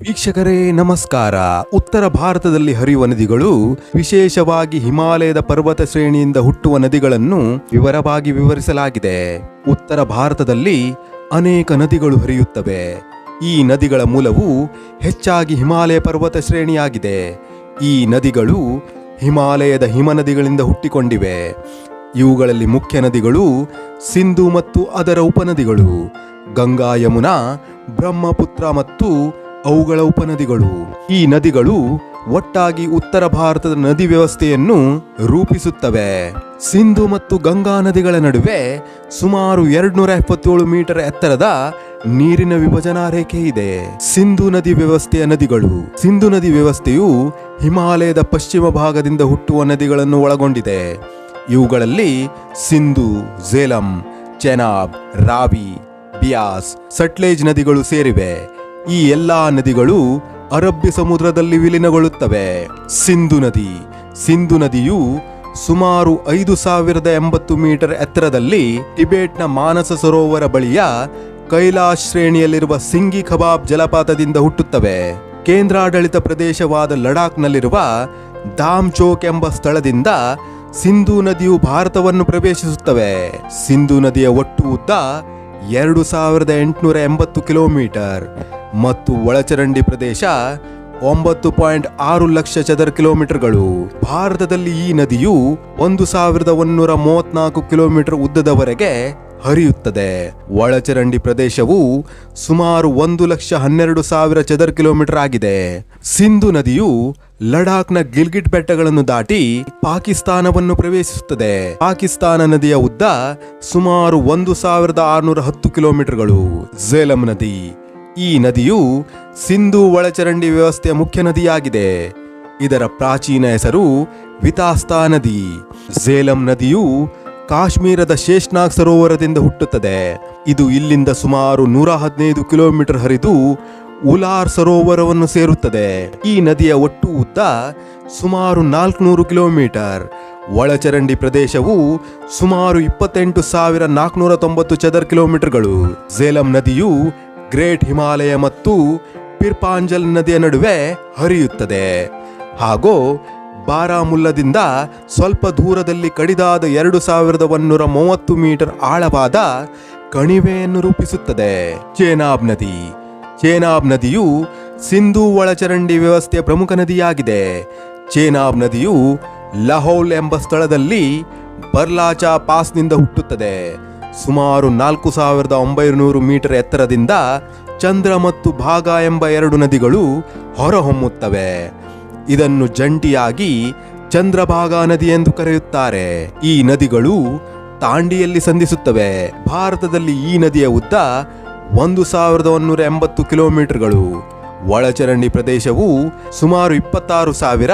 ವೀಕ್ಷಕರೇ, ನಮಸ್ಕಾರ. ಉತ್ತರ ಭಾರತದಲ್ಲಿ ಹರಿಯುವ ನದಿಗಳು ವಿಶೇಷವಾಗಿ ಹಿಮಾಲಯದ ಪರ್ವತ ಶ್ರೇಣಿಯಿಂದ ಹುಟ್ಟುವ ನದಿಗಳನ್ನು ವಿವರವಾಗಿ ವಿವರಿಸಲಾಗಿದೆ. ಉತ್ತರ ಭಾರತದಲ್ಲಿ ಅನೇಕ ನದಿಗಳು ಹರಿಯುತ್ತವೆ. ಈ ನದಿಗಳ ಮೂಲವು ಹೆಚ್ಚಾಗಿ ಹಿಮಾಲಯ ಪರ್ವತ ಶ್ರೇಣಿಯಾಗಿದೆ. ಈ ನದಿಗಳು ಹಿಮಾಲಯದ ಹಿಮನದಿಗಳಿಂದ ಹುಟ್ಟಿಕೊಂಡಿವೆ. ಇವುಗಳಲ್ಲಿ ಮುಖ್ಯ ನದಿಗಳು ಸಿಂಧು ಮತ್ತು ಅದರ ಉಪನದಿಗಳು. ಗಂಗಾ ಯಮುನಾ, ಬ್ರಹ್ಮಪುತ್ರ ಮತ್ತು ಅವುಗಳ ಉಪನದಿಗಳು. ಈ ನದಿಗಳು ಒಟ್ಟಾಗಿ ಉತ್ತರ ಭಾರತದ ನದಿ ವ್ಯವಸ್ಥೆಯನ್ನು ರೂಪಿಸುತ್ತವೆ. ಸಿಂಧು ಮತ್ತು ಗಂಗಾ ನದಿಗಳ ನಡುವೆ ಸುಮಾರು ಎರಡ್ನೂರ ಎಪ್ಪತ್ತೇಳು ಮೀಟರ್ ಎತ್ತರದ ನೀರಿನ ವಿಭಜನಾ ರೇಖೆ ಇದೆ. ಸಿಂಧು ನದಿ ವ್ಯವಸ್ಥೆಯ ನದಿಗಳು. ಸಿಂಧು ನದಿ ವ್ಯವಸ್ಥೆಯು ಹಿಮಾಲಯದ ಪಶ್ಚಿಮ ಭಾಗದಿಂದ ಹುಟ್ಟುವ ನದಿಗಳನ್ನು ಒಳಗೊಂಡಿದೆ. ಇವುಗಳಲ್ಲಿ ಸಿಂಧು ಝೇಲಂ ಚೆನಾಬ್ ರಾವಿ ಬಿಯಾಸ್, ಸಟ್ಲೇಜ್ ನದಿಗಳು ಸೇರಿವೆ. ಈ ಎಲ್ಲಾ ನದಿಗಳು ಅರಬ್ಬಿ ಸಮುದ್ರದಲ್ಲಿ ವಿಲೀನಗೊಳ್ಳುತ್ತವೆ. ಸಿಂಧು ನದಿ. ಸಿಂಧು ನದಿಯು ಸುಮಾರು ಐದು ಸಾವಿರದ ಎಂಬತ್ತು ಮೀಟರ್ ಎತ್ತರದಲ್ಲಿ ಟಿಬೆಟ್ನ ಮಾನಸ ಸರೋವರ ಬಳಿಯ ಕೈಲಾಶ್ ಶ್ರೇಣಿಯಲ್ಲಿರುವ ಸಿಂಗಿ ಖಬಾಬ್ ಜಲಪಾತದಿಂದ ಹುಟ್ಟುತ್ತವೆ. ಕೇಂದ್ರಾಡಳಿತ ಪ್ರದೇಶವಾದ ಲಡಾಖ್ನಲ್ಲಿರುವ ದಾಮ್ಚೋಕ್ ಎಂಬ ಸ್ಥಳದಿಂದ ಸಿಂಧೂ ನದಿಯು ಭಾರತವನ್ನು ಪ್ರವೇಶಿಸುತ್ತವೆ. ಸಿಂಧು ನದಿಯ ಒಟ್ಟು ಉದ್ದ ಎರಡು ಸಾವಿರದ ಎಂಟುನೂರ ಎಂಬತ್ತು ಕಿಲೋಮೀಟರ್. ಮತ್ತು ಒಳಚರಂಡಿ ಪ್ರದೇಶ ಒಂಬತ್ತು ಪಾಯಿಂಟ್ ಆರು ಲಕ್ಷ ಚದರ ಕಿಲೋಮೀಟರ್ಗಳು. ಭಾರತದಲ್ಲಿ ಈ ನದಿಯು ಒಂದು ಸಾವಿರದ ಒಂದೂರ ಮೂವತ್ನಾಲ್ಕು ಕಿಲೋಮೀಟರ್ ಉದ್ದದವರೆಗೆ ಹರಿಯುತ್ತದೆ. ಒಳಚರಂಡಿ ಪ್ರದೇಶವು ಸುಮಾರು ಒಂದು ಲಕ್ಷ ಹನ್ನೆರಡು ಸಾವಿರ ಚದರ ಕಿಲೋಮೀಟರ್ ಆಗಿದೆ. ಸಿಂಧು ನದಿಯು ಲಡಾಖ್ನ ಗಿಲ್ಗಿಟ್ ಬೆಟ್ಟಗಳನ್ನು ದಾಟಿ ಪಾಕಿಸ್ತಾನವನ್ನು ಪ್ರವೇಶಿಸುತ್ತದೆ. ಪಾಕಿಸ್ತಾನ ನದಿಯ ಉದ್ದ ಸುಮಾರು ಒಂದು ಸಾವಿರದ ಆರುನೂರ ಹತ್ತು ಕಿಲೋಮೀಟರ್ಗಳು. ಝೇಲಂ ನದಿ ಈ ನದಿಯು ಸಿಂಧು ಒಳಚರಂಡಿ ವ್ಯವಸ್ಥೆಯ ಮುಖ್ಯ ನದಿಯಾಗಿದೆ. ಇದರ ಪ್ರಾಚೀನ ಹೆಸರು ವಿತಾಸ್ತಾ ನದಿ. ಝೇಲಂ ನದಿಯು ಕಾಶ್ಮೀರದ ಶೇಷ್ನಾಗ್ ಸರೋವರದಿಂದ ಹುಟ್ಟುತ್ತದೆ. ಇದು ಇಲ್ಲಿಂದ ಸುಮಾರು ನೂರ ಹದಿನೈದು ಕಿಲೋಮೀಟರ್ ಹರಿದು ಉಲಾರ್ ಸರೋವರವನ್ನು ಸೇರುತ್ತದೆ. ಈ ನದಿಯ ಒಟ್ಟು ಉದ್ದ ಸುಮಾರು ನಾಲ್ಕುನೂರು ಕಿಲೋಮೀಟರ್. ಒಳಚರಂಡಿ ಪ್ರದೇಶವು ಸುಮಾರು ಇಪ್ಪತ್ತೆಂಟು ಸಾವಿರ ನಾಲ್ಕುನೂರ ತೊಂಬತ್ತು ಚದರ್ ಕಿಲೋಮೀಟರ್ಗಳು. ಝೇಲಂ ನದಿಯು ಗ್ರೇಟ್ ಹಿಮಾಲಯ ಮತ್ತು ಪಿರ್ಪಾಂಜಲ್ ನದಿಯ ನಡುವೆ ಹರಿಯುತ್ತದೆ. ಹಾಗೂ ಬಾರಾಮುಲ್ಲದಿಂದ ಸ್ವಲ್ಪ ದೂರದಲ್ಲಿ ಕಡಿದಾದ ಎರಡು ಸಾವಿರದ ಒಂದೂರ ಮೂವತ್ತು ಮೀಟರ್ ಆಳವಾದ ಕಣಿವೆಯನ್ನು ರೂಪಿಸುತ್ತದೆ. ಚೇನಾಬ್ ನದಿ. ಚೇನಾಬ್ ನದಿಯು ಸಿಂಧೂ ಒಳಚರಂಡಿ ವ್ಯವಸ್ಥೆಯ ಪ್ರಮುಖ ನದಿಯಾಗಿದೆ. ಚೇನಾಬ್ ನದಿಯು ಲಹೌಲ್ ಎಂಬ ಸ್ಥಳದಲ್ಲಿ ಬರ್ಲಾಚಾ ಪಾಸ್ನಿಂದ ಹುಟ್ಟುತ್ತದೆ. ಸುಮಾರು ನಾಲ್ಕು ಸಾವಿರದ ಒಂಬೈನೂರು ಮೀಟರ್ ಎತ್ತರದಿಂದ ಚಂದ್ರ ಮತ್ತು ಭಾಗ ಎಂಬ ಎರಡು ನದಿಗಳು ಹೊರಹೊಮ್ಮುತ್ತವೆ. ಇದನ್ನು ಜಂಟಿಯಾಗಿ ಚಂದ್ರಭಾಗ ನದಿ ಎಂದು ಕರೆಯುತ್ತಾರೆ. ಈ ನದಿಗಳು ತಾಂಡಿಯಲ್ಲಿ ಸಂಧಿಸುತ್ತವೆ. ಭಾರತದಲ್ಲಿ ಈ ನದಿಯ ಉದ್ದ ಒಂದು ಸಾವಿರದ ಒಂದೂರ ಎಂಬತ್ತು ಕಿಲೋಮೀಟರ್ಗಳು. ಒಳಚರಂಡಿ ಪ್ರದೇಶವು ಸುಮಾರು ಇಪ್ಪತ್ತಾರು ಸಾವಿರ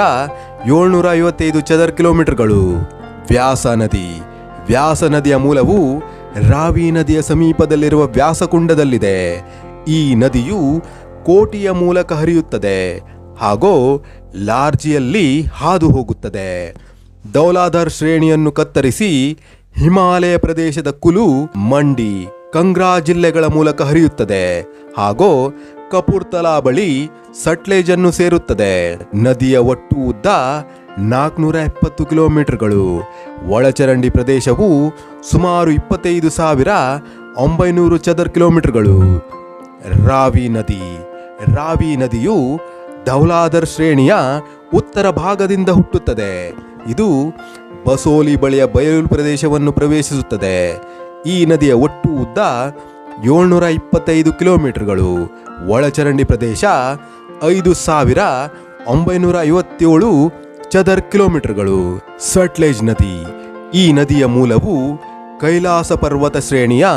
ಏಳ್ನೂರ ಐವತ್ತೈದು ಚದರ್ ಕಿಲೋಮೀಟರ್ಗಳು. ವ್ಯಾಸ ನದಿ. ವ್ಯಾಸ ನದಿಯ ಮೂಲವು ರಾವಿ ನದಿಯ ಸಮೀಪದಲ್ಲಿರುವ ವ್ಯಾಸಕುಂಡದಲ್ಲಿದೆ. ಈ ನದಿಯು ಕೋಟಿಯ ಮೂಲಕ ಹರಿಯುತ್ತದೆ. ಹಾಗೂ ಲಾರ್ಜಿಯಲ್ಲಿ ಹಾದು ಹೋಗುತ್ತದೆ. ದೌಲಾಧರ್ ಶ್ರೇಣಿಯನ್ನು ಕತ್ತರಿಸಿ ಹಿಮಾಲಯ ಪ್ರದೇಶದ ಕುಲು, ಮಂಡಿ, ಕಂಗ್ರಾ ಜಿಲ್ಲೆಗಳ ಮೂಲಕ ಹರಿಯುತ್ತದೆ. ಹಾಗೂ ಕಪೂರ್ತಲಾ ಬಳಿ ಸಟ್ಲೇಜನ್ನು ಸೇರುತ್ತದೆ. ನದಿಯ ಒಟ್ಟು ಉದ್ದ ನಾಲ್ಕುನೂರ ಎಪ್ಪತ್ತು ಕಿಲೋಮೀಟರ್ಗಳು. ಒಳಚರಂಡಿ ಪ್ರದೇಶವು ಸುಮಾರು ಇಪ್ಪತ್ತೈದು ಸಾವಿರ ಒಂಬೈನೂರು ಚದರ್ ಕಿಲೋಮೀಟರ್ಗಳು. ರಾವಿ ನದಿ. ರಾವಿ ನದಿಯು ಧೌಲಾಧರ್ ಶ್ರೇಣಿಯ ಉತ್ತರ ಭಾಗದಿಂದ ಹುಟ್ಟುತ್ತದೆ. ಇದು ಬಸೋಲಿ ಬಳಿಯ ಬಯಲು ಪ್ರದೇಶವನ್ನು ಪ್ರವೇಶಿಸುತ್ತದೆ. ಈ ನದಿಯ ಒಟ್ಟು ಉದ್ದ ಏಳ್ನೂರ ಇಪ್ಪತ್ತೈದು ಕಿಲೋಮೀಟರ್ಗಳು. ಒಳಚರಂಡಿ ಪ್ರದೇಶ ಐದು ಸಾವಿರ ಒಂಬೈನೂರ ಐವತ್ತೇಳು ಚದರ್ ಕಿಲೋಮೀಟರ್ಗಳು ಸಟ್ಲೇಜ್ ನದಿ. ಈ ನದಿಯ ಮೂಲವು ಕೈಲಾಸ ಪರ್ವತ ಶ್ರೇಣಿಯ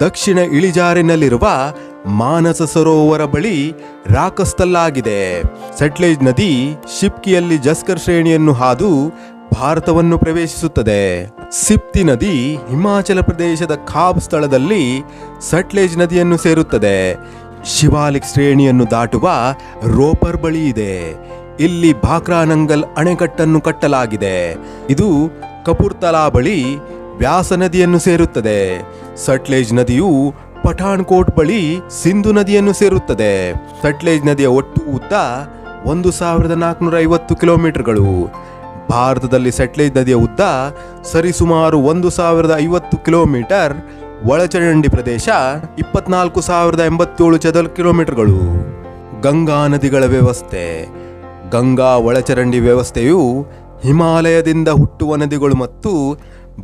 ದಕ್ಷಿಣ ಇಳಿಜಾರಿನಲ್ಲಿರುವ ಮಾನಸ ಸರೋವರ ಬಳಿ ರಾಕಸ್ತಲ್ಲಾಗಿದೆ. ಸಟ್ಲೇಜ್ ನದಿ ಶಿಪ್ಕಿಯಲ್ಲಿ ಜಸ್ಕರ್ ಶ್ರೇಣಿಯನ್ನು ಹಾದು ಭಾರತವನ್ನು ಪ್ರವೇಶಿಸುತ್ತದೆ. ಸಿಪ್ತಿ ನದಿ ಹಿಮಾಚಲ ಪ್ರದೇಶದ ಖಾಬ್ ಸ್ಥಳದಲ್ಲಿ ಸಟ್ಲೇಜ್ ನದಿಯನ್ನು ಸೇರುತ್ತದೆ. ಶಿವಾಲಿಕ್ ಶ್ರೇಣಿಯನ್ನು ದಾಟುವ ರೋಪರ್ ಬಳಿ ಇದೆ. ಇಲ್ಲಿ ಭಾಕ್ರಾನಂಗಲ್ ಅಣೆಕಟ್ಟನ್ನು ಕಟ್ಟಲಾಗಿದೆ. ಇದು ಕಪೂರ್ತಲಾ ಬಳಿ ವ್ಯಾಸ ನದಿಯನ್ನು ಸೇರುತ್ತದೆ. ಸಟ್ಲೇಜ್ ನದಿಯು ಪಠಾಣ್ಕೋಟ್ ಬಳಿ ಸಿಂಧು ನದಿಯನ್ನು ಸೇರುತ್ತದೆ. ಸಟ್ಲೇಜ್ ನದಿಯ ಒಟ್ಟು ಉದ್ದ ಒಂದು ಸಾವಿರದ ನಾಲ್ಕುನೂರ ಐವತ್ತು ಕಿಲೋಮೀಟರ್ಗಳು. ಭಾರತದಲ್ಲಿ ಸಟ್ಲೇಜ್ ನದಿಯ ಉದ್ದ ಸರಿಸುಮಾರು ಒಂದು ಸಾವಿರದ ಐವತ್ತು ಕಿಲೋಮೀಟರ್, ಒಳಚರಂಡಿ ಪ್ರದೇಶ ಇಪ್ಪತ್ನಾಲ್ಕು ಸಾವಿರದ ಎಂಬತ್ತೇಳು ಚದರ ಕಿಲೋಮೀಟರ್ಗಳು. ಗಂಗಾ ನದಿಗಳ ವ್ಯವಸ್ಥೆ. ಗಂಗಾ ಒಳಚರಂಡಿ ವ್ಯವಸ್ಥೆಯು ಹಿಮಾಲಯದಿಂದ ಹುಟ್ಟುವ ನದಿಗಳು ಮತ್ತು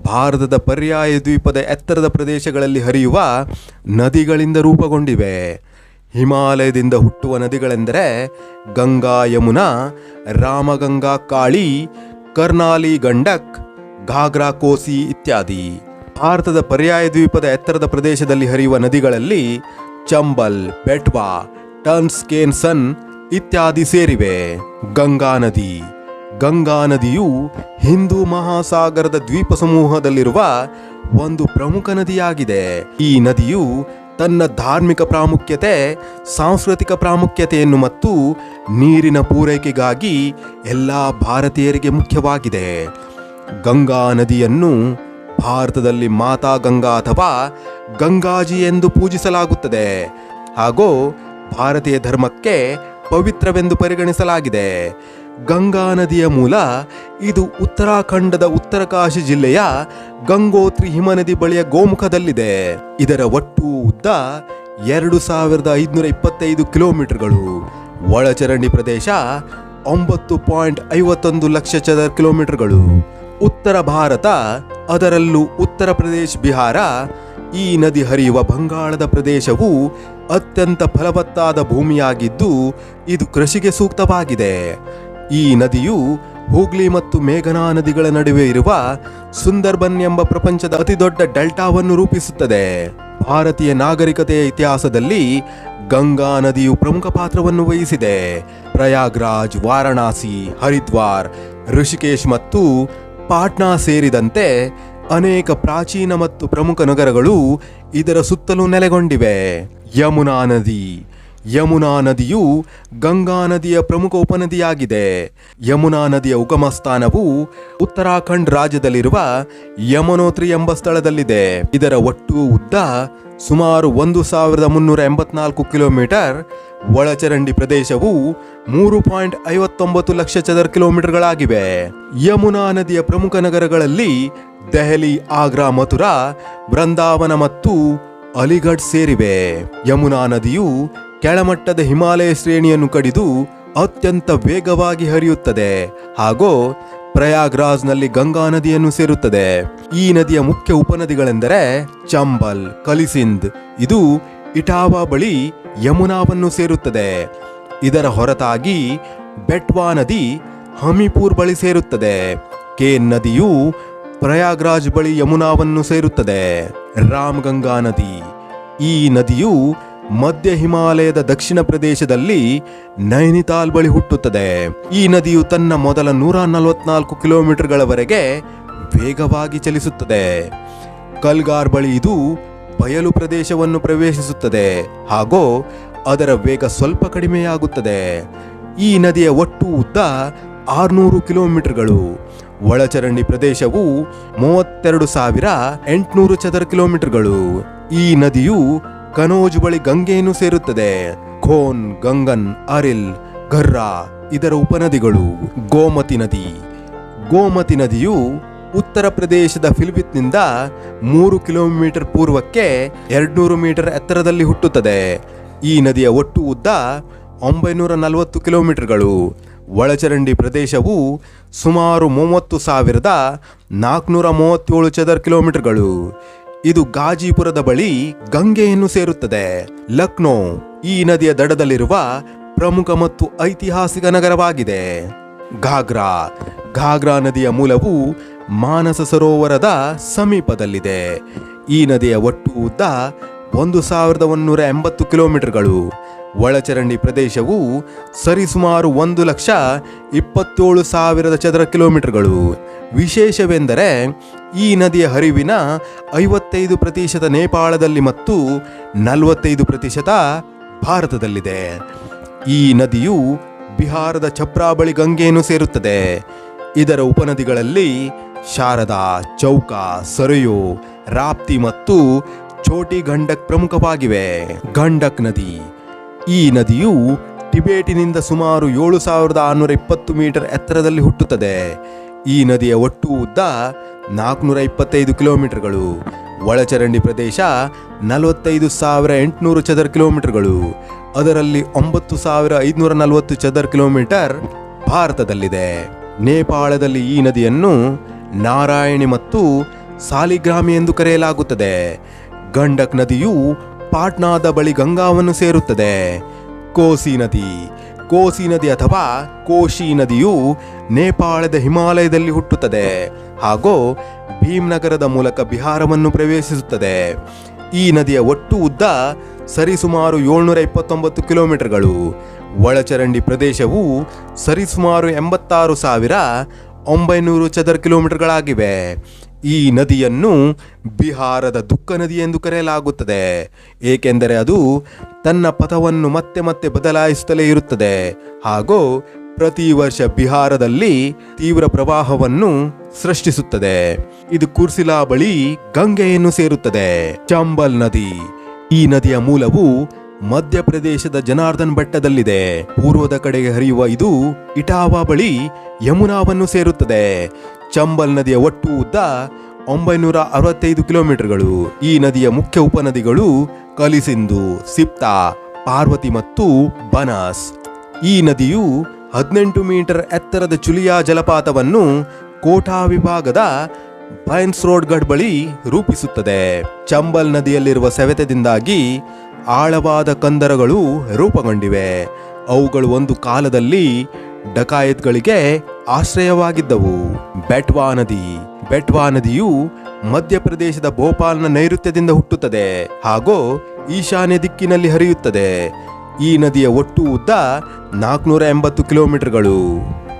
ಭಾರತದ ಪರ್ಯಾಯ ದ್ವೀಪದ ಎತ್ತರದ ಪ್ರದೇಶಗಳಲ್ಲಿ ಹರಿಯುವ ನದಿಗಳಿಂದ ರೂಪುಗೊಂಡಿವೆ. ಹಿಮಾಲಯದಿಂದ ಹುಟ್ಟುವ ನದಿಗಳೆಂದರೆ ಗಂಗಾ ಯಮುನಾ, ರಾಮಗಂಗಾ ಕಾಳಿ, ಕರ್ನಾಲಿ ಗಂಡಕ್, ಘಾಗ್ರಾ ಕೋಸಿ ಇತ್ಯಾದಿ. ಭಾರತದ ಪರ್ಯಾಯ ದ್ವೀಪದ ಎತ್ತರದ ಪ್ರದೇಶದಲ್ಲಿ ಹರಿಯುವ ನದಿಗಳಲ್ಲಿ ಚಂಬಲ್ ಬೆಟ್ವಾ ಟನ್ಸ್ಕೇನ್ಸನ್ ಇತ್ಯಾದಿ ಸೇರಿವೆ. ಗಂಗಾ ನದಿ. ಗಂಗಾ ನದಿಯು ಹಿಂದೂ ಮಹಾಸಾಗರದ ದ್ವೀಪ ಸಮೂಹದಲ್ಲಿರುವ ಒಂದು ಪ್ರಮುಖ ನದಿಯಾಗಿದೆ. ಈ ನದಿಯು ತನ್ನ ಧಾರ್ಮಿಕ ಪ್ರಾಮುಖ್ಯತೆ, ಸಾಂಸ್ಕೃತಿಕ ಪ್ರಾಮುಖ್ಯತೆಯನ್ನು ಮತ್ತು ನೀರಿನ ಪೂರೈಕೆಗಾಗಿ ಎಲ್ಲ ಭಾರತೀಯರಿಗೆ ಮುಖ್ಯವಾಗಿದೆ. ಗಂಗಾ ನದಿಯನ್ನು ಭಾರತದಲ್ಲಿ ಮಾತಾ ಗಂಗಾ ಅಥವಾ ಗಂಗಾಜಿ ಎಂದು ಪೂಜಿಸಲಾಗುತ್ತದೆ. ಹಾಗೂ ಭಾರತೀಯ ಧರ್ಮಕ್ಕೆ ಪವಿತ್ರವೆಂದು ಪರಿಗಣಿಸಲಾಗಿದೆ. ಗಂಗಾ ನದಿಯ ಮೂಲ, ಇದು ಉತ್ತರಾಖಂಡದ ಉತ್ತರಕಾಶಿ ಜಿಲ್ಲೆಯ ಗಂಗೋತ್ರಿ ಹಿಮನದಿ ಬಳಿಯ ಗೋಮುಖದಲ್ಲಿದೆ. ಇದರ ಒಟ್ಟು ಉದ್ದ ಎರಡು ಸಾವಿರದ ಐದುನೂರ ಇಪ್ಪತ್ತೈದು ಕಿಲೋಮೀಟರ್ಗಳು. ಒಳಚರಂಡಿ ಪ್ರದೇಶ ಒಂಬತ್ತು ಪಾಯಿಂಟ್ ಐವತ್ತೊಂದು ಲಕ್ಷ ಚದರ ಕಿಲೋಮೀಟರ್ಗಳು. ಉತ್ತರ ಭಾರತ, ಅದರಲ್ಲೂ ಉತ್ತರ ಪ್ರದೇಶ್ ಬಿಹಾರ ಈ ನದಿ ಹರಿಯುವ ಬಂಗಾಳದ ಪ್ರದೇಶವು ಅತ್ಯಂತ ಫಲವತ್ತಾದ ಭೂಮಿಯಾಗಿದ್ದು ಇದು ಕೃಷಿಗೆ ಸೂಕ್ತವಾಗಿದೆ. ಈ ನದಿಯು ಹೂಗ್ಲಿ ಮತ್ತು ಮೇಘನಾ ನದಿಗಳ ನಡುವೆ ಇರುವ ಸುಂದರ್ಬನ್ ಎಂಬ ಪ್ರಪಂಚದ ಅತಿದೊಡ್ಡ ಡೆಲ್ಟಾವನ್ನು ರೂಪಿಸುತ್ತದೆ. ಭಾರತೀಯ ನಾಗರಿಕತೆಯ ಇತಿಹಾಸದಲ್ಲಿ ಗಂಗಾ ನದಿಯು ಪ್ರಮುಖ ಪಾತ್ರವನ್ನು ವಹಿಸಿದೆ. ಪ್ರಯಾಗ್ರಾಜ್, ವಾರಣಾಸಿ, ಹರಿದ್ವಾರ್, ಋಷಿಕೇಶ್ ಮತ್ತು ಪಾಟ್ನಾ ಸೇರಿದಂತೆ ಅನೇಕ ಪ್ರಾಚೀನ ಮತ್ತು ಪ್ರಮುಖ ನಗರಗಳು ಇದರ ಸುತ್ತಲೂ ನೆಲೆಗೊಂಡಿವೆ. ಯಮುನಾ ನದಿ ಯಮುನಾ ನದಿಯು ಗಂಗಾ ನದಿಯ ಪ್ರಮುಖ ಉಪನದಿಯಾಗಿದೆ. ಯಮುನಾ ನದಿಯ ಉಗಮ ಸ್ಥಾನವು ಉತ್ತರಾಖಂಡ್ ರಾಜ್ಯದಲ್ಲಿರುವ ಯಮುನೋತ್ರಿ ಎಂಬ ಸ್ಥಳದಲ್ಲಿದೆ. ಇದರ ಒಟ್ಟು ಉದ್ದ ಸುಮಾರು ಒಂದು ಸಾವಿರದ ಮುನ್ನೂರ ಎಂಬತ್ನಾಲ್ಕು ಕಿಲೋಮೀಟರ್. ಒಳಚರಂಡಿ ಪ್ರದೇಶವು ಮೂರು ಪಾಯಿಂಟ್ ಐವತ್ತೊಂಬತ್ತು ಲಕ್ಷ ಚದರ ಕಿಲೋಮೀಟರ್ಗಳಾಗಿವೆ. ಯಮುನಾ ನದಿಯ ಪ್ರಮುಖ ನಗರಗಳಲ್ಲಿ ದೆಹಲಿ, ಆಗ್ರಾ, ಮಥುರಾ, ವೃಂದಾವನ ಮತ್ತು ಅಲಿಗಢ್ ಸೇರಿವೆ. ಯಮುನಾ ನದಿಯು ಕೆಳಮಟ್ಟದ ಹಿಮಾಲಯ ಶ್ರೇಣಿಯನ್ನು ಕಡಿದು ಅತ್ಯಂತ ವೇಗವಾಗಿ ಹರಿಯುತ್ತದೆ ಹಾಗೂ ಪ್ರಯಾಗ್ರಾಜ್ನಲ್ಲಿ ಗಂಗಾ ನದಿಯನ್ನು ಸೇರುತ್ತದೆ. ಈ ನದಿಯ ಮುಖ್ಯ ಉಪನದಿಗಳೆಂದರೆ ಚಂಬಲ್, ಕಲಿಸಿಂದ್. ಇದು ಇಟಾವಾ ಬಳಿ ಯಮುನಾವನ್ನು ಸೇರುತ್ತದೆ. ಇದರ ಹೊರತಾಗಿ ಬೆಟ್ವಾ ನದಿ ಹಮಿಪುರ್ ಬಳಿ ಸೇರುತ್ತದೆ. ಕೇನ್ ನದಿಯು ಪ್ರಯಾಗ್ರಾಜ್ ಬಳಿ ಯಮುನಾವನ್ನು ಸೇರುತ್ತದೆ. ರಾಮಗಂಗಾ ನದಿ. ಈ ನದಿಯು ಮಧ್ಯ ಹಿಮಾಲಯದ ದಕ್ಷಿಣ ಪ್ರದೇಶದಲ್ಲಿ ನೈನಿತಾಲ್ ಬಳಿ ಹುಟ್ಟುತ್ತದೆ. ಈ ನದಿಯು ತನ್ನ ಮೊದಲ ನೂರ ನಲವತ್ನಾಲ್ಕು ಕಿಲೋಮೀಟರ್ಗಳವರೆಗೆ ವೇಗವಾಗಿ ಚಲಿಸುತ್ತದೆ. ಕಲ್ಗಾರ್ ಬಳಿ ಇದು ಬಯಲು ಪ್ರದೇಶವನ್ನು ಪ್ರವೇಶಿಸುತ್ತದೆ ಹಾಗೂ ಅದರ ವೇಗ ಸ್ವಲ್ಪ ಕಡಿಮೆಯಾಗುತ್ತದೆ. ಈ ನದಿಯ ಒಟ್ಟು ಉದ್ದ ಆರುನೂರು ಕಿಲೋಮೀಟರ್ಗಳು. ಒಳಚರಂಡಿ ಪ್ರದೇಶವು ಮೂವತ್ತೆರಡು ಸಾವಿರ ಎಂಟುನೂರು ಚದರ ಕಿಲೋಮೀಟರ್ಗಳು. ಈ ನದಿಯು ಕನೋಜ್ ಬಳಿ ಗಂಗೆಯನ್ನು ಸೇರುತ್ತದೆ. ಖೋನ್, ಗಂಗನ್, ಅರಿಲ್, ಘರ್ರಾ, ಇದರ ಉಪನದಿಗಳು, ಗೋಮತಿ ನದಿ. ಗೋಮತಿ ನದಿಯು ಉತ್ತರ ಪ್ರದೇಶದ ಫಿಲ್ಬಿತ್ನಿಂದ ಮೂರು ಕಿಲೋಮೀಟರ್ ಪೂರ್ವಕ್ಕೆ ಎರಡ್ನೂರು ಮೀಟರ್ ಎತ್ತರದಲ್ಲಿ ಹುಟ್ಟುತ್ತದೆ. ಈ ನದಿಯ ಒಟ್ಟು ಉದ್ದ ಒಂಬೈನೂರ ನಲವತ್ತು ಕಿಲೋಮೀಟರ್ಗಳು. ಒಳಚರಂಡಿ ಪ್ರದೇಶವು ಸುಮಾರು ಮೂವತ್ತು ಸಾವಿರದ ನಾಲ್ಕುನೂರ ಮೂವತ್ತೇಳು ಚದರ ಕಿಲೋಮೀಟರ್ಗಳು. ಇದು ಗಾಜಿಪುರದ ಬಳಿ ಗಂಗೆಯನ್ನು ಸೇರುತ್ತದೆ. ಲಕ್ನೋ ಈ ನದಿಯ ದಡದಲ್ಲಿರುವ ಪ್ರಮುಖ ಮತ್ತು ಐತಿಹಾಸಿಕ ನಗರವಾಗಿದೆ. ಘಾಗ್ರಾ ಘಾಗ್ರಾ ನದಿಯ ಮೂಲವು ಮಾನಸ ಸರೋವರದ ಸಮೀಪದಲ್ಲಿದೆ. ಈ ನದಿಯ ಒಟ್ಟು ಉದ್ದ ಒಂದು ಸಾವಿರದ ಒಂದೂರ ಎಂಬತ್ತು ಕಿಲೋಮೀಟರ್ಗಳು. ಒಳಚರಂಡಿ ಪ್ರದೇಶವು ಸರಿಸುಮಾರು ಒಂದು ಲಕ್ಷ ಇಪ್ಪತ್ತೇಳು ಸಾವಿರದ ಚದರ ಕಿಲೋಮೀಟರ್ಗಳು. ವಿಶೇಷವೆಂದರೆ ಈ ನದಿಯ ಹರಿವಿನ ಐವತ್ತೈದು ಪ್ರತಿಶತ ನೇಪಾಳದಲ್ಲಿ ಮತ್ತು ನಲವತ್ತೈದು ಪ್ರತಿಶತ ಭಾರತದಲ್ಲಿದೆ. ಈ ನದಿಯು ಬಿಹಾರದ ಛಪ್ರಾ ಬಳಿ ಗಂಗೆಯನ್ನು ಸೇರುತ್ತದೆ. ಇದರ ಉಪನದಿಗಳಲ್ಲಿ ಶಾರದಾ, ಚೌಕ, ಸರಯು, ರಾಪ್ತಿ ಮತ್ತು ಛೋಟಿ ಗಂಡಕ್ ಪ್ರಮುಖವಾಗಿವೆ. ಗಂಡಕ್ ನದಿ. ಈ ನದಿಯು ಟಿಬೇಟಿನಿಂದ ಸುಮಾರು ಏಳು ಸಾವಿರದ ಆರುನೂರ ಇಪ್ಪತ್ತು ಮೀಟರ್ ಎತ್ತರದಲ್ಲಿ ಹುಟ್ಟುತ್ತದೆ. ಈ ನದಿಯ ಒಟ್ಟು ಉದ್ದ ನಾಲ್ಕುನೂರ ಇಪ್ಪತ್ತೈದು ಕಿಲೋಮೀಟರ್ಗಳು. ಒಳಚರಂಡಿ ಪ್ರದೇಶ ನಲವತ್ತೈದು ಸಾವಿರ ಎಂಟುನೂರು ಚದರ ಕಿಲೋಮೀಟರ್ಗಳು. ಅದರಲ್ಲಿ ಒಂಬತ್ತು ಸಾವಿರ ಐದುನೂರ ನಲವತ್ತು ಚದರ ಕಿಲೋಮೀಟರ್ ಭಾರತದಲ್ಲಿದೆ. ನೇಪಾಳದಲ್ಲಿ ಈ ನದಿಯನ್ನು ನಾರಾಯಣಿ ಮತ್ತು ಸಾಲಿಗ್ರಾಮಿ ಎಂದು ಕರೆಯಲಾಗುತ್ತದೆ. ಗಂಡಕ್ ನದಿಯು ಪಾಟ್ನಾದ ಬಳಿ ಗಂಗಾವನ್ನು ಸೇರುತ್ತದೆ. ಕೋಸಿ ನದಿ. ಕೋಸಿ ನದಿ ಅಥವಾ ಕೋಶಿ ನದಿಯು ನೇಪಾಳದ ಹಿಮಾಲಯದಲ್ಲಿ ಹುಟ್ಟುತ್ತದೆ ಹಾಗೂ ಭೀಮ್ನಗರದ ಮೂಲಕ ಬಿಹಾರವನ್ನು ಪ್ರವೇಶಿಸುತ್ತದೆ. ಈ ನದಿಯ ಒಟ್ಟು ಉದ್ದ ಸರಿಸುಮಾರು ಏಳ್ನೂರ ಇಪ್ಪತ್ತೊಂಬತ್ತು ಕಿಲೋಮೀಟರ್ಗಳು. ಒಳಚರಂಡಿ ಪ್ರದೇಶವು ಸರಿಸುಮಾರು ಎಂಬತ್ತಾರು ಸಾವಿರ ಒಂಬೈನೂರು ಚದರ ಕಿಲೋಮೀಟರ್ಗಳಾಗಿವೆ. ಈ ನದಿಯನ್ನು ಬಿಹಾರದ ದುಃಖ ನದಿ ಎಂದು ಕರೆಯಲಾಗುತ್ತದೆ. ಏಕೆಂದರೆ ಅದು ತನ್ನ ಪಥವನ್ನು ಮತ್ತೆ ಮತ್ತೆ ಬದಲಾಯಿಸುತ್ತಲೇ ಇರುತ್ತದೆ. ಹಾಗೂ ಪ್ರತಿ ವರ್ಷ ಬಿಹಾರದಲ್ಲಿ ತೀವ್ರ ಪ್ರವಾಹವನ್ನು ಸೃಷ್ಟಿಸುತ್ತದೆ. ಇದು ಕುರ್ಸಿಲಾ ಬಳಿ ಗಂಗೆಯನ್ನು ಸೇರುತ್ತದೆ. ಚಂಬಲ್ ನದಿ. ಈ ನದಿಯ ಮೂಲವು ಮಧ್ಯಪ್ರದೇಶದ ಜನಾರ್ದನ್ ಬೆಟ್ಟದಲ್ಲಿದೆ. ಪೂರ್ವದ ಕಡೆಗೆ ಹರಿಯುವ ಇದು ಇಟಾವಾ ಬಳಿ ಯಮುನಾವನ್ನು ಸೇರುತ್ತದೆ. ಚಂಬಲ್ ನದಿಯ ಒಟ್ಟು ಉದ್ದ ಒಂಬೈನೂರ ಅರವತ್ತೈದು ಕಿಲೋಮೀಟರ್ಗಳು. ಈ ನದಿಯ ಮುಖ್ಯ ಉಪನದಿಗಳು ಕಲಿಸಿಂಧು, ಸಿಪ್ತಾ, ಪಾರ್ವತಿ ಮತ್ತು ಬನಾಸ್. ಈ ನದಿಯು ಹದಿನೆಂಟು ಮೀಟರ್ ಎತ್ತರದ ಚುಲಿಯಾ ಜಲಪಾತವನ್ನು ಕೋಟಾ ವಿಭಾಗದ ಬೈನ್ಸ್ ರೋಡ್ ಗಡ್ ಬಳಿ ರೂಪಿಸುತ್ತದೆ. ಚಂಬಲ್ ನದಿಯಲ್ಲಿರುವ ಸವೆತದಿಂದಾಗಿ ಆಳವಾದ ಕಂದರಗಳು ರೂಪುಗೊಂಡಿವೆ. ಅವುಗಳು ಒಂದು ಕಾಲದಲ್ಲಿ ಡಕಾಯತ್ಗಳಿಗೆ ಆಶ್ರಯವಾಗಿದ್ದವು. ಬೆಟ್ವಾ ನದಿ, ಬೆಟ್ವಾ ನದಿಯು ಮಧ್ಯಪ್ರದೇಶದ ಭೋಪಾಲ್ನ ನೈಋತ್ಯದಿಂದ ಹುಟ್ಟುತ್ತದೆ ಹಾಗೂ ಈಶಾನ್ಯ ದಿಕ್ಕಿನಲ್ಲಿ ಹರಿಯುತ್ತದೆ. ಈ ನದಿಯ ಒಟ್ಟು ಉದ್ದ ನಾಲ್ಕುನೂರ ಎಂಬತ್ತು ಕಿಲೋಮೀಟರ್ಗಳು.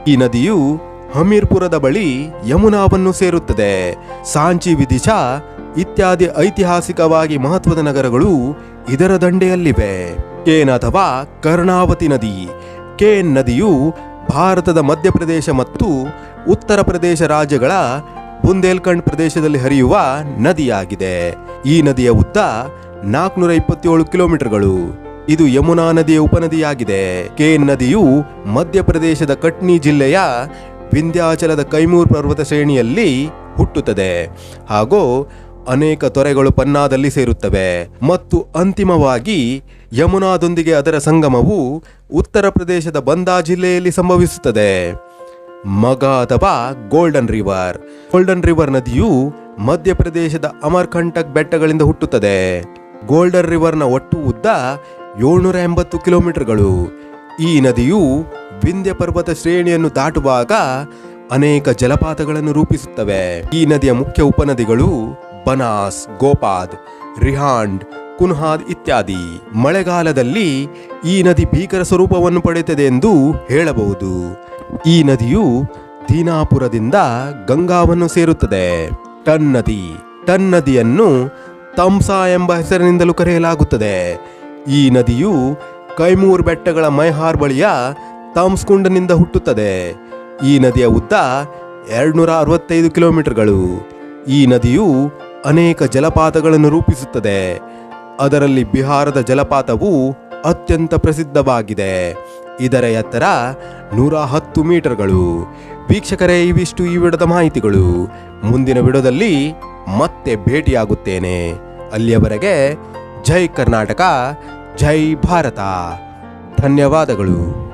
ಈ ನದಿಯು ಹಮೀರ್ಪುರದ ಬಳಿ ಯಮುನಾವನ್ನು ಸೇರುತ್ತದೆ. ಸಾಂಚಿ ವಿದಿಶಾ ಇತ್ಯಾದಿ ಐತಿಹಾಸಿಕವಾಗಿ ಮಹತ್ವದ ನಗರಗಳು ಇದರ ದಂಡೆಯಲ್ಲಿವೆ. ಕೇನ್ ಅಥವಾ ಕರ್ಣಾವತಿ ನದಿ. ಕೇನ್ ನದಿಯು ಭಾರತದ ಮಧ್ಯಪ್ರದೇಶ ಮತ್ತು ಉತ್ತರ ಪ್ರದೇಶ ರಾಜ್ಯಗಳ ಬುಂದೇಲ್ಖಂಡ್ ಪ್ರದೇಶದಲ್ಲಿ ಹರಿಯುವ ನದಿಯಾಗಿದೆ. ಈ ನದಿಯ ಉದ್ದ ನಾಲ್ಕುನೂರ ಇಪ್ಪತ್ತೇಳು ಕಿಲೋಮೀಟರ್ಗಳು. ಇದು ಯಮುನಾ ನದಿಯ ಉಪನದಿಯಾಗಿದೆ. ಕೇನ್ ನದಿಯು ಮಧ್ಯಪ್ರದೇಶದ ಕಟ್ನಿ ಜಿಲ್ಲೆಯ ವಿಂಧ್ಯಾಚಲದ ಕೈಮೂರ್ ಪರ್ವತ ಶ್ರೇಣಿಯಲ್ಲಿ ಹುಟ್ಟುತ್ತದೆ. ಹಾಗೂ ಅನೇಕ ತೊರೆಗಳು ಪನ್ನಾದಲ್ಲಿ ಸೇರುತ್ತವೆ. ಮತ್ತು ಅಂತಿಮವಾಗಿ ಯಮುನಾದೊಂದಿಗೆ ಅದರ ಸಂಗಮವು ಉತ್ತರ ಪ್ರದೇಶದ ಬಂದಾ ಜಿಲ್ಲೆಯಲ್ಲಿ ಸಂಭವಿಸುತ್ತದೆ. ಮಗ ಅಥವಾ ಗೋಲ್ಡನ್ ರಿವರ್. ಗೋಲ್ಡನ್ ರಿವರ್ ನದಿಯು ಮಧ್ಯಪ್ರದೇಶದ ಅಮರ್ಕಂಟಕ್ ಬೆಟ್ಟಗಳಿಂದ ಹುಟ್ಟುತ್ತದೆ. ಗೋಲ್ಡನ್ ರಿವರ್ನ ಒಟ್ಟು ಉದ್ದ ಏಳ್ನೂರ ಎಂಬತ್ತು ಕಿಲೋಮೀಟರ್ಗಳು. ಈ ನದಿಯು ವಿಂಧ್ಯ ಪರ್ವತ ಶ್ರೇಣಿಯನ್ನು ದಾಟುವಾಗ ಅನೇಕ ಜಲಪಾತಗಳನ್ನು ರೂಪಿಸುತ್ತವೆ. ಈ ನದಿಯ ಮುಖ್ಯ ಉಪನದಿಗಳು ಬನಾಸ್, ಗೋಪಾದ್, ರಿಹಾಂಡ್ ಕುನ್ಹಾದ್ ಇತ್ಯಾದಿ ಮಳೆಗಾಲದಲ್ಲಿ ಈ ನದಿ ಭೀಕರ ಸ್ವರೂಪವನ್ನು ಪಡೆಯುತ್ತದೆ ಎಂದು ಹೇಳಬಹುದು. ಈ ನದಿಯು ದೀನಾಪುರದಿಂದ ಗಂಗಾವನ್ನು ಸೇರುತ್ತದೆ. ಟನ್ ನದಿ ಟನ್ ನದಿಯನ್ನು ತಮ್ಸಾ ಎಂಬ ಹೆಸರಿನಿಂದಲೂ ಕರೆಯಲಾಗುತ್ತದೆ. ಈ ನದಿಯು ಕೈಮೂರ್ ಬೆಟ್ಟಗಳ ಮೈಹಾರ್ ಬಳಿಯ ತಾಮ್ಸ್ಕುಂಡನಿಂದ ಹುಟ್ಟುತ್ತದೆ. ಈ ನದಿಯ ಉದ್ದ ಎರಡ್ನೂರ ಅರವತ್ತೈದು ಕಿಲೋಮೀಟರ್ಗಳು. ಈ ನದಿಯು ಅನೇಕ ಜಲಪಾತಗಳನ್ನು ರೂಪಿಸುತ್ತದೆ. ಅದರಲ್ಲಿ ಬಿಹಾರದ ಜಲಪಾತವು ಅತ್ಯಂತ ಪ್ರಸಿದ್ಧವಾಗಿದೆ. ಇದರ ಎತ್ತರ ನೂರ ಹತ್ತು ಮೀಟರ್ಗಳು. ವೀಕ್ಷಕರೇ, ಇವಿಷ್ಟು ಈ ವಿಡದ ಮಾಹಿತಿಗಳು. ಮುಂದಿನ ವಿಡದಲ್ಲಿ ಮತ್ತೆ ಭೇಟಿಯಾಗುತ್ತೇನೆ. ಅಲ್ಲಿಯವರೆಗೆ ಜೈ ಕರ್ನಾಟಕ, ಜೈ ಭಾರತ. ಧನ್ಯವಾದಗಳು.